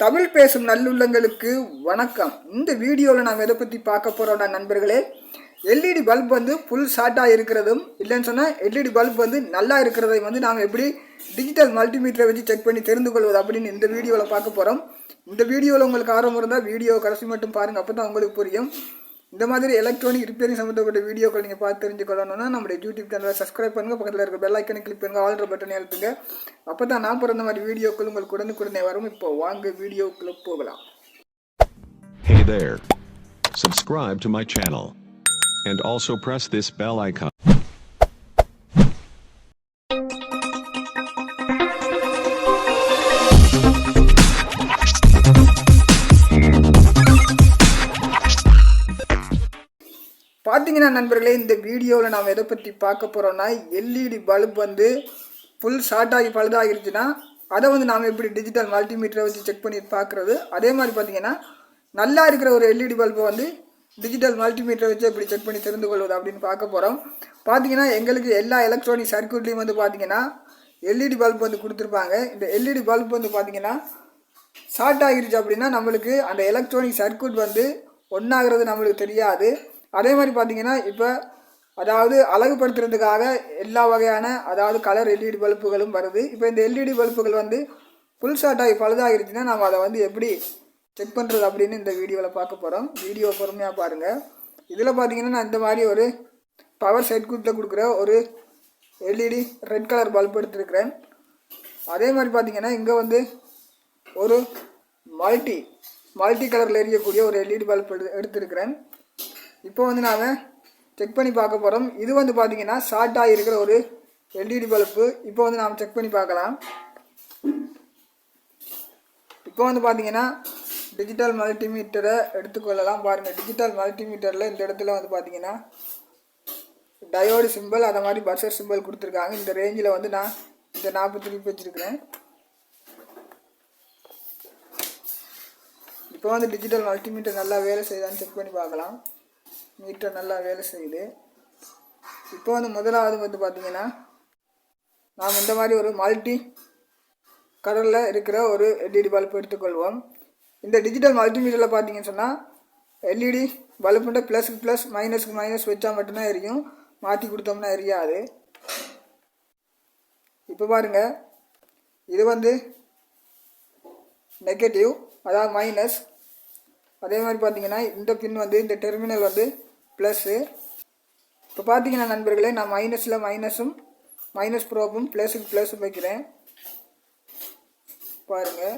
தமிழ் பேசும் நல்லுள்ளங்களுக்கு வணக்கம். இந்த வீடியோவில் நாம் எதை பற்றி பார்க்க போகிறோம்னா நண்பர்களே? எல்இடி பல்ப் வந்து ஃபுல் ஷார்ட்டாக இருக்கிறதும் இல்லைன்னு சொன்னால் எல்இடி பல்ப் வந்து நல்லா இருக்கிறதை வந்து நாம் எப்படி டிஜிட்டல் மல்டிமீட்டரை வச்சு செக் பண்ணி தெரிந்து கொள்வது அப்படின்னு இந்த வீடியோவில் பார்க்க போகிறோம் இந்த வீடியோவில் உங்களுக்கு ஆர்வம் இருந்தால் வீடியோ கடைசி மட்டும் பாருங்கள் அப்போ தான் உங்களுக்கு புரியும். இந்த மாதிரி எலக்ட்ரானிக் ரிப்பேரிங் சம்மந்தப்பட்ட வீடியோக்கள் நீங்கள் பார்த்து தெரிஞ்சுக்கொள்ளணும்னா நம்மளுடைய யூடியூப் சேனலை சப்ஸ்கிரைப் பண்ணுங்கள் பக்கத்தில் இருக்க பெல் ஐக்கனை கிளிக் பண்ணுங்கள் ஆல்ட்ரு பட்டனை அழுத்துங்க அப்போ தான் நான் பிறந்த மாதிரி வீடியோக்கள் உங்களுக்கு உடனுக்குடனே வரும் இப்போ வாங்க வீடியோக்குள்ளே போகலாம் Hey there. Subscribe to my channel. And also press this bell icon. பார்த்தீங்கன்னா நண்பர்களே இந்த வீடியோவில் நாம் எதை பற்றி பார்க்க போகிறோம்னா எல்இடி பல்ப் வந்து ஃபுல் ஷார்ட் ஆகி பழுதாகிருச்சுன்னா அதை வந்து நாம் எப்படி டிஜிட்டல் மல்டிமீட்டரை வச்சு செக் பண்ணி பார்க்குறது? அதே மாதிரி பார்த்தீங்கன்னா நல்லா இருக்கிற ஒரு எல்இடி பல்பை வந்து டிஜிட்டல் மல்டிமீட்டரை வச்சு எப்படி செக் பண்ணி தெரிந்து கொள்வது அப்படின்னு பார்க்க போகிறோம் பார்த்தீங்கன்னா எங்களுக்கு எல்லா எலக்ட்ரானிக் சர்க்யூட்லேயும் வந்து பார்த்தீங்கன்னா எல்இடி பல்ப் வந்து கொடுத்துருப்பாங்க. இந்த எல்இடி பல்ப் வந்து பார்த்தீங்கன்னா ஷார்ட் ஆகிருச்சு அப்படின்னா நம்மளுக்கு அந்த எலக்ட்ரானிக் சர்க்யூட் வந்து ஒன்றாகிறது நம்மளுக்கு தெரியாது. அதே மாதிரி பார்த்தீங்கன்னா இப்போ அதாவது அழகுபடுத்துறதுக்காக எல்லா வகையான அதாவது கலர் எல்இடி பல்புகளும் வருது. இப்போ இந்த எல்இடி பல்புகள் வந்து ஃபுல் ஷார்ட் ஆகி பழுதாகிருச்சுன்னா நம்ம அதை வந்து எப்படி செக் பண்ணுறது அப்படின்னு இந்த வீடியோவில் பார்க்க போகிறோம் வீடியோ பொறுமையாக பாருங்கள் இதில் பார்த்தீங்கன்னா நான் இந்த மாதிரி ஒரு பவர் சர்க்யூட்டில் கொடுக்குற ஒரு எல்இடி ரெட் கலர் பல்ப் எடுத்துருக்கிறேன். அதே மாதிரி பார்த்தீங்கன்னா இங்கே வந்து ஒரு மல்டி மல்டி கலரில் எரியக்கூடிய ஒரு எல்இடி பல்ப் எடு எடுத்திருக்கிறேன். இப்போ வந்து நாம் செக் பண்ணி பார்க்க போகிறோம் இது வந்து பார்த்திங்கன்னா ஷார்ட்டாக இருக்கிற ஒரு எல்இடி பல்பு இப்போ வந்து நாம் செக் பண்ணி பார்க்கலாம். இப்போ வந்து பார்த்தீங்கன்னா டிஜிட்டல் மல்டிமீட்டரை எடுத்துக்கொள்ளலாம் பாருங்கள் டிஜிட்டல் மல்டிமீட்டரில் இந்த இடத்துல வந்து பார்த்தீங்கன்னா டயோடு சிம்பிள் அதை மாதிரி பஸ்ஸர் சிம்பிள் கொடுத்துருக்காங்க. இந்த ரேஞ்சில் வந்து நான் இந்த நாற்பத்தி திருப்பி வச்சுருக்கிறேன். இப்போ வந்து டிஜிட்டல் மல்டிமீட்டர் நல்லா வேலை செய்யுதான்னு செக் பண்ணி பார்க்கலாம். மீட்டர் நல்லா வேலை செய்யுது. இப்போ வந்து முதலாவது வந்து பார்த்தீங்கன்னா நாம் இந்த மாதிரி ஒரு மல்டி கலரில் இருக்கிற ஒரு எல்இடி பல்ப் எடுத்துக்கொள்வோம். இந்த டிஜிட்டல் மல்டிமீட்டரில் பார்த்தீங்கன்னு சொன்னால் எல்இடி பல்புண்ட ப்ளஸ்க்கு ப்ளஸ் மைனஸ்க்கு மைனஸ் வச்சா மட்டும்தான் எரியும். மாற்றி கொடுத்தோம்னா எரியாது. இப்போ பாருங்கள் இது வந்து நெகட்டிவ் அதாவது மைனஸ் அதே மாதிரி பார்த்தீங்கன்னா இந்த பின் வந்து இந்த டெர்மினல் வந்து ப்ளஸ்ஸு இப்போ பார்த்தீங்கன்னா நண்பர்களே நான் மைனஸில் மைனஸும் மைனஸ் ப்ரோப்பும் ப்ளஸுக்கு ப்ளஸும் வைக்கிறேன். பாருங்கள்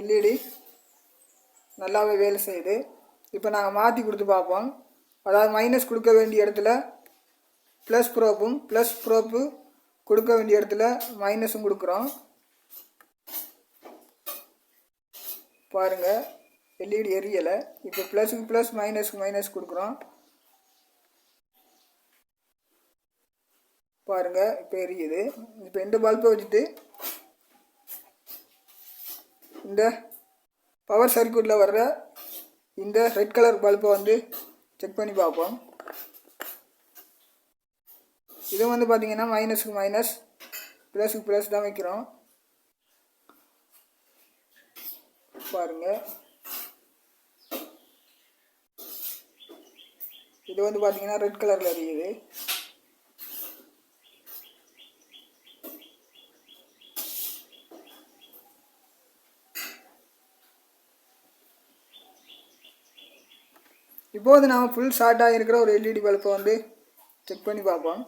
எல்இடி நல்லாவே வேலை செய்யுது. இப்போ நாங்கள் மாற்றி கொடுத்து பார்ப்போம். அதாவது மைனஸ் கொடுக்க வேண்டிய இடத்துல ப்ளஸ் ப்ரோப்பும் ப்ளஸ் ப்ரோப்பு கொடுக்க வேண்டிய இடத்துல மைனஸும் கொடுக்குறோம். பாருங்கள் எல்இடி எரியலை. இப்போ ப்ளஸுக்கு ப்ளஸ் மைனஸ்க்கு மைனஸ் கொடுக்குறோம். பாருங்கள் இப்போ எரியுது. இப்போ இந்த பல்பை வச்சுட்டு இந்த பவர் சர்க்யூட்டில் வர்ற இந்த ரெட் கலர் பல்பை வந்து செக் பண்ணி பார்ப்போம். இது வந்து பார்த்தீங்கன்னா மைனஸுக்கு மைனஸ் ப்ளஸுக்கு ப்ளஸ் தான் வைக்கிறோம். பாருங்கள் இது வந்து பார்த்தீங்கன்னா ரெட் கலரில் இருக்குது. இப்போ வந்து நாம் ஃபுல் ஷார்ட்டாக இருக்கிற ஒரு எல்இடி பல்பை வந்து செக் பண்ணி பார்ப்போம்.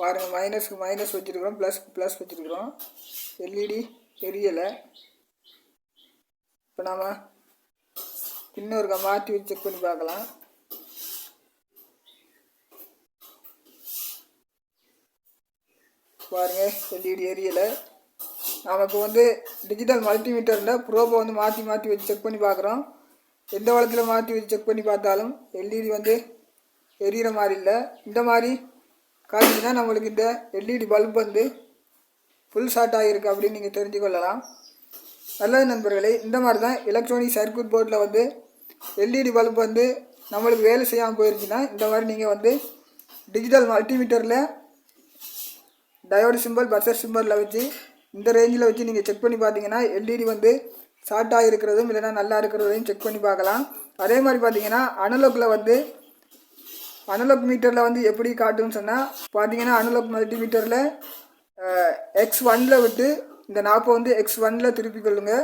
பாருங்கள் மைனஸ்க்கு மைனஸ் வச்சுருக்குறோம் ப்ளஸ் ப்ளஸ் வச்சுருக்குறோம். எல்இடி தெரியலை. இப்போ நாம் இன்னொருக்கா மாற்றி வச்சு செக் பண்ணி பார்க்கலாம். பாருங்கள் எல்இடி எரியலை. நாம் இப்போ வந்து டிஜிட்டல் மல்டிமீட்டரில் ப்ரோபை வந்து மாற்றி மாற்றி வச்சு செக் பண்ணி பார்க்குறோம். எந்த வளத்தில் மாற்றி வச்சு செக் பண்ணி பார்த்தாலும் எல்இடி வந்து எரியிற மாதிரி இல்லை. இந்த மாதிரி காட்டிங்கன்னா நம்மளுக்கு இந்த எல்இடி பல்ப் வந்து ஃபுல் ஷார்ட் ஆகிருக்கு அப்படின்னு நீங்கள் தெரிஞ்சுக்கொள்ளலாம். நல்லது நண்பர்களே இந்த மாதிரி தான் எலக்ட்ரானிக் சர்க்யூட் போர்டில் வந்து எல்இடி பல்ப் வந்து நம்மளுக்கு வேலை செய்யாமல் போயிருச்சுன்னா இந்த மாதிரி நீங்கள் வந்து டிஜிட்டல் மல்டிமீட்டரில் டயோடு சிம்பல் பஸ்ஸர் சிம்பலில் வச்சு இந்த ரேஞ்சில் வச்சு நீங்கள் செக் பண்ணி பார்த்தீங்கன்னா எல்இடி வந்து ஷார்ட்டாக ஆகிருக்கிறதும் இல்லைன்னா நல்லா இருக்கிறதையும் செக் பண்ணி பார்க்கலாம். அதே மாதிரி பார்த்தீங்கன்னா அனலோக்கில் வந்து அனலோக் மீட்டரில் வந்து எப்படி காட்டுன்னு சொன்னால் பார்த்தீங்கன்னா அனலோக் மல்டிமீட்டரில் எக்ஸ் ஒனில் விட்டு இந்த நாப்பை வந்து எக்ஸ் ஒனில் திருப்பி கொள்ளுங்க.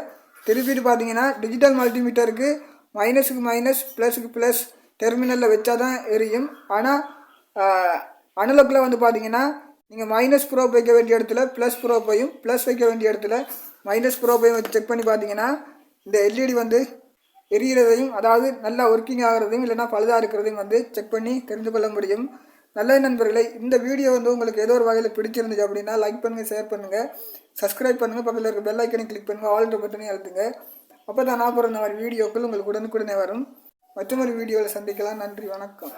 திருப்பிட்டு பார்த்தீங்கன்னா டிஜிட்டல் மல்டிமீட்டருக்கு மைனஸுக்கு மைனஸ் ப்ளஸுக்கு ப்ளஸ் டெர்மினலில் வச்சா தான் எரியும். ஆனால் அனலாக்கில் வந்து பார்த்தீங்கன்னா நீங்கள் மைனஸ் ப்ரோப் வைக்க வேண்டிய இடத்துல ப்ளஸ் ப்ரோப்பையும் ப்ளஸ் வைக்க வேண்டிய இடத்துல மைனஸ் ப்ரோப்பையும் வச்சு செக் பண்ணி பார்த்தீங்கன்னா இந்த எல்இடி வந்து எரியிறதையும் அதாவது நல்லா ஒர்க்கிங் ஆகிறதையும் இல்லைன்னா பழுதாக இருக்கிறதையும் வந்து செக் பண்ணி தெரிந்து கொள்ள முடியும். நல்ல நண்பர்களே இந்த வீடியோ வந்து உங்களுக்கு ஏதோ ஒரு வகையில் பிடிச்சிருந்துச்சு அப்படின்னா லைக் பண்ணுங்கள் ஷேர் பண்ணுங்கள் சப்ஸ்கிரைப் பண்ணுங்கள் பக்கத்தில் இருக்க பெல் ஐக்கனை கிளிக் பண்ணுங்கள் ஆல்ன்ற பட்டனையும் அழுத்துங்க. அப்போ தான் நான் போகிற இந்த மாதிரி வீடியோக்கள் உங்களுக்கு உடனுக்குடனே வரும். மற்றொரு வீடியோவில் சந்திக்கலாம். நன்றி வணக்கம்.